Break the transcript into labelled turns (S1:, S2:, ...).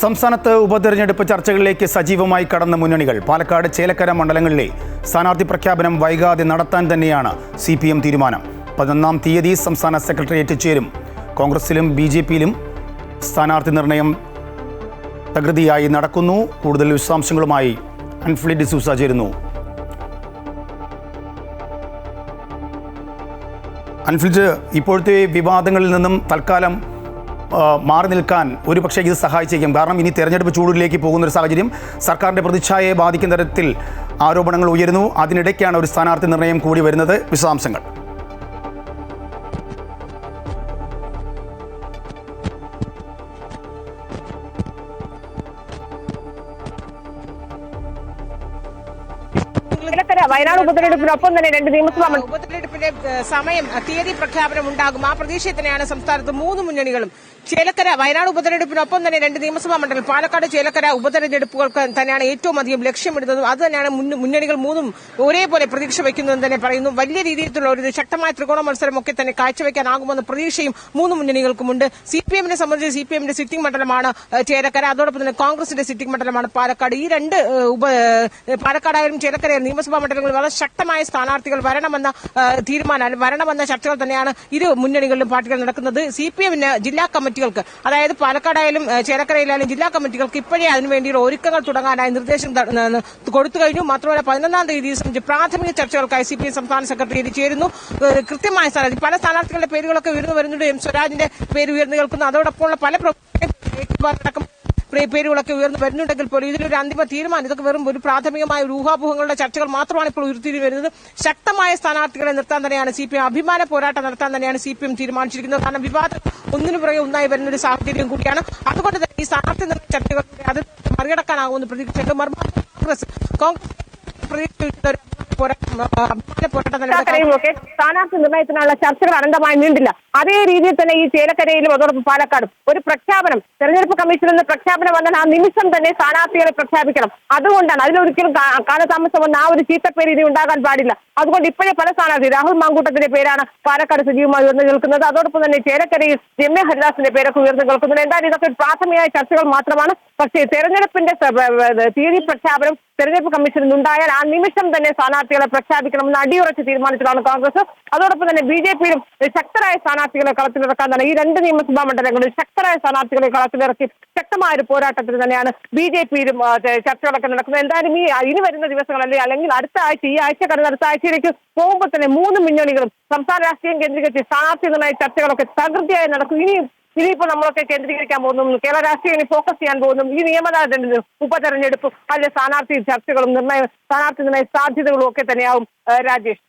S1: സംസ്ഥാനത്ത് ഉപതെരഞ്ഞെടുപ്പ് ചർച്ചകളിലേക്ക് സജീവമായി കടന്ന മുന്നണികൾ. പാലക്കാട് ചേലക്കര മണ്ഡലങ്ങളിലെ സ്ഥാനാർത്ഥി പ്രഖ്യാപനം വൈകാതെ നടത്താൻ തന്നെയാണ് സി പി എം തീരുമാനം. പതിനൊന്നാം തീയതി സംസ്ഥാന സെക്രട്ടേറിയറ്റ് ചേരും. കോൺഗ്രസിലും ബി ജെ പിയിലും സ്ഥാനാർത്ഥി നിർണയം തകൃതിയായി നടക്കുന്നു. കൂടുതൽ വിശദാംശങ്ങളുമായി അൻഫ്ലി ഡിസൂസ ചേരുന്നു. അൻഫ്ലിറ്റ് ഇപ്പോഴത്തെ വിവാദങ്ങളിൽ നിന്നും തൽക്കാലം മാറി നിൽക്കാൻ ഒരു പക്ഷേ ഇത് സഹായിച്ചേക്കും. കാരണം ഇനി തെരഞ്ഞെടുപ്പ് ചൂടിലേക്ക് പോകുന്ന ഒരു സാഹചര്യം സർക്കാരിന്റെ പ്രതിച്ഛായയെ ബാധിക്കുന്ന തരത്തിൽ ആരോപണങ്ങൾ ഉയരുന്നു. അതിനിടയ്ക്കാണ് ഒരു സ്ഥാനാർത്ഥി നിർണയം കൂടി വരുന്നത്. വിശദാംശങ്ങൾ.
S2: വയനാട് ഉപതെരഞ്ഞെടുപ്പിനൊപ്പം തന്നെ രണ്ട് നിയമസഭാ
S3: ഉപതെരഞ്ഞെടുപ്പിന്റെ സമയം തീയതി പ്രഖ്യാപനം ഉണ്ടാകും. ആ പ്രതീക്ഷയിൽ തന്നെയാണ് സംസ്ഥാനത്ത് മൂന്ന് മുന്നണികളും. ചേലക്കര വയനാട് ഉപതെരഞ്ഞെടുപ്പിനൊപ്പം തന്നെ രണ്ട് നിയമസഭാ മണ്ഡലം. പാലക്കാട് ചേലക്കര ഉപതെരഞ്ഞെടുപ്പുകൾക്ക് തന്നെയാണ് ഏറ്റവും അധികം ലക്ഷ്യമിടുന്നതും. അത് തന്നെയാണ് മുന്നണികൾ മൂന്നും ഒരേപോലെ പ്രതീക്ഷ വയ്ക്കുന്നതെന്ന് തന്നെ പറയുന്നു. വലിയ രീതിയിലുള്ള ഒരു ശക്തമായ ത്രികോണ മത്സരമൊക്കെ തന്നെ കാഴ്ചവെക്കാനാകുമെന്ന പ്രതീക്ഷയും മൂന്ന് മുന്നണികൾക്കുമുണ്ട്. സി പി എമ്മിനെ സംബന്ധിച്ച് സി പി എമ്മിന്റെ സിറ്റിംഗ് മണ്ഡലമാണ് ചേലക്കര. അതോടൊപ്പം തന്നെ കോൺഗ്രസിന്റെ സിറ്റിംഗ് മണ്ഡലമാണ് പാലക്കാട്. ഈ രണ്ട് ഉപ പാലക്കാടായാലും ചേലക്കരയായാലും നിയമസഭാ മണ്ഡലങ്ങളിൽ വളരെ ശക്തമായ സ്ഥാനാർത്ഥികൾ വരണമെന്ന തീരുമാനം വരണമെന്ന ചർച്ചകൾ തന്നെയാണ് ഇരു മുന്നണികളിലും പാർട്ടികൾ നടക്കുന്നത്. സി പി എമ്മിന് ജില്ലാ കമ്മിറ്റികൾക്ക് അതായത് പാലക്കാടായാലും ചേലക്കരയിലായാലും ജില്ലാ കമ്മിറ്റികൾക്ക് ഇപ്പോഴേ അതിനുവേണ്ടിയുള്ള ഒരുക്കങ്ങൾ തുടങ്ങാനായി നിർദ്ദേശം കൊടുത്തു കഴിഞ്ഞു. മാത്രമല്ല പതിനൊന്നാം തീയതി സംബന്ധിച്ച് പ്രാഥമിക ചർച്ചകൾക്കായി സി പി എം സംസ്ഥാന സെക്രട്ടേറിയറ്റ് ചേരുന്നു. കൃത്യമായ സ്ഥാനാർത്ഥി പല സ്ഥാനാർത്ഥികളുടെ പേരുകളൊക്കെ ഉയർന്നു വരുന്നുണ്ട്. എം സ്വരാജിന്റെ പേര് ഉയർന്നു കേൾക്കുന്നു. അതോടൊപ്പമുള്ള പല അടക്കം പേരുകളൊക്കെ ഉയർന്നു വരുന്നുണ്ടെങ്കിൽ പോലും ഇതിലൊരു അന്തിമ തീരുമാനം ഇതൊക്കെ വെറും ഒരു പ്രാഥമികമായ ഊഹാപോഹങ്ങളുടെ ചർച്ചകൾ മാത്രമാണ് ഇപ്പോൾ ഉയർത്തി വരുന്നത്. ശക്തമായ സ്ഥാനാർത്ഥികളെ നിർത്താൻ തന്നെയാണ് സി പി എം. അഭിമാന പോരാട്ടം നടത്താൻ തന്നെയാണ് സി പി എം തീരുമാനിച്ചിരിക്കുന്നത്. കാരണം വിവാദം ഒന്നിനു പുറകെ ഒന്നായി വരുന്ന ഒരു സാഹചര്യം കൂടിയാണ്. അതുകൊണ്ട് തന്നെ ഈ സ്ഥാനാർത്ഥി ചർച്ചകൾ അത് മറികടക്കാനാകുമെന്ന് പ്രതീക്ഷിച്ചു കോൺഗ്രസ് കോൺഗ്രസ് ഒരു പോരാട്ടം
S2: സ്ഥാനാർത്ഥി നിർണയത്തിനുള്ള ചർച്ചകൾ അനന്തമായി നീണ്ടില്ല അതേ രീതിയിൽ തന്നെ ഈ ചേലക്കരയിലും അതോടൊപ്പം പാലക്കാടും ഒരു പ്രഖ്യാപനം തെരഞ്ഞെടുപ്പ് കമ്മീഷനിൽ നിന്ന് പ്രഖ്യാപനം വന്നാൽ ആ നിമിഷം തന്നെ സ്ഥാനാർത്ഥികളെ പ്രഖ്യാപിക്കണം. അതുകൊണ്ടാണ് അതിലൊരിക്കലും കാലതാമസം വന്ന ആ ഒരു ചീത്തപ്പേര് ഉണ്ടാകാൻ പാടില്ല. അതുകൊണ്ട് ഇപ്പോഴേ പല സ്ഥാനാർത്ഥി രാഹുൽ മാങ്കൂട്ടത്തിന്റെ പേരാണ് പാലക്കാട് സജീവമായി ഉയർന്നു നിൽക്കുന്നത്. അതോടൊപ്പം തന്നെ ചേലക്കരയിൽ രമ്യ ഹരിദാസിന്റെ പേരൊക്കെ ഉയർന്നു നിൽക്കുന്നുണ്ട്. എന്തായാലും ഇതൊക്കെ പ്രാഥമികമായ ചർച്ചകൾ മാത്രമാണ്. പക്ഷേ തെരഞ്ഞെടുപ്പിന്റെ തീയതി പ്രഖ്യാപനം തെരഞ്ഞെടുപ്പ് കമ്മീഷനിൽ ഉണ്ടായാൽ ആ നിമിഷം തന്നെ സ്ഥാനാർത്ഥികളെ പ്രഖ്യാപിക്കണമെന്ന് അടിയുറച്ച് തീരുമാനിച്ചതാണ് കോൺഗ്രസ്. അതോടൊപ്പം തന്നെ ബി ജെ പിയിലും ശക്തരായ സ്ഥാനാർത്ഥികളെ കളത്തിലിറക്കാൻ തന്നെ ഈ രണ്ട് നിയമസഭാ മണ്ഡലങ്ങളിൽ ശക്തരായ സ്ഥാനാർത്ഥികളെ കളത്തിലിറക്കി ശക്തമായ ഒരു പോരാട്ടത്തിൽ തന്നെയാണ് ബി ജെ പിയിലും ചർച്ചകളൊക്കെ നടക്കുന്നത്. എന്തായാലും ഈ ഇനി വരുന്ന ദിവസങ്ങളല്ലേ അല്ലെങ്കിൽ അടുത്ത ആഴ്ച ഈ ആഴ്ച കടന്ന അടുത്ത ആഴ്ചയിലേക്ക് പോകുമ്പോൾ തന്നെ മൂന്ന് മുന്നണികളും സംസ്ഥാന രാഷ്ട്രീയം കേന്ദ്രീകരിച്ച് സ്ഥാനാർത്ഥി നിർണയ ചർച്ചകളൊക്കെ തകൃതിയായി നടക്കും. ഇനിയും ഇനിയിപ്പോ നമ്മളൊക്കെ കേന്ദ്രീകരിക്കാൻ പോകുന്നു. കേരള രാഷ്ട്രീയം ഫോക്കസ് ചെയ്യാൻ പോകുന്നു. ഈ നിയമന ഉപതെരഞ്ഞെടുപ്പും അതിലെ സ്ഥാനാർത്ഥി ചർച്ചകളും നിർണയ സ്ഥാനാർത്ഥി നിർണയ സാധ്യതകളും ഒക്കെ തന്നെയാവും രാജേഷ്.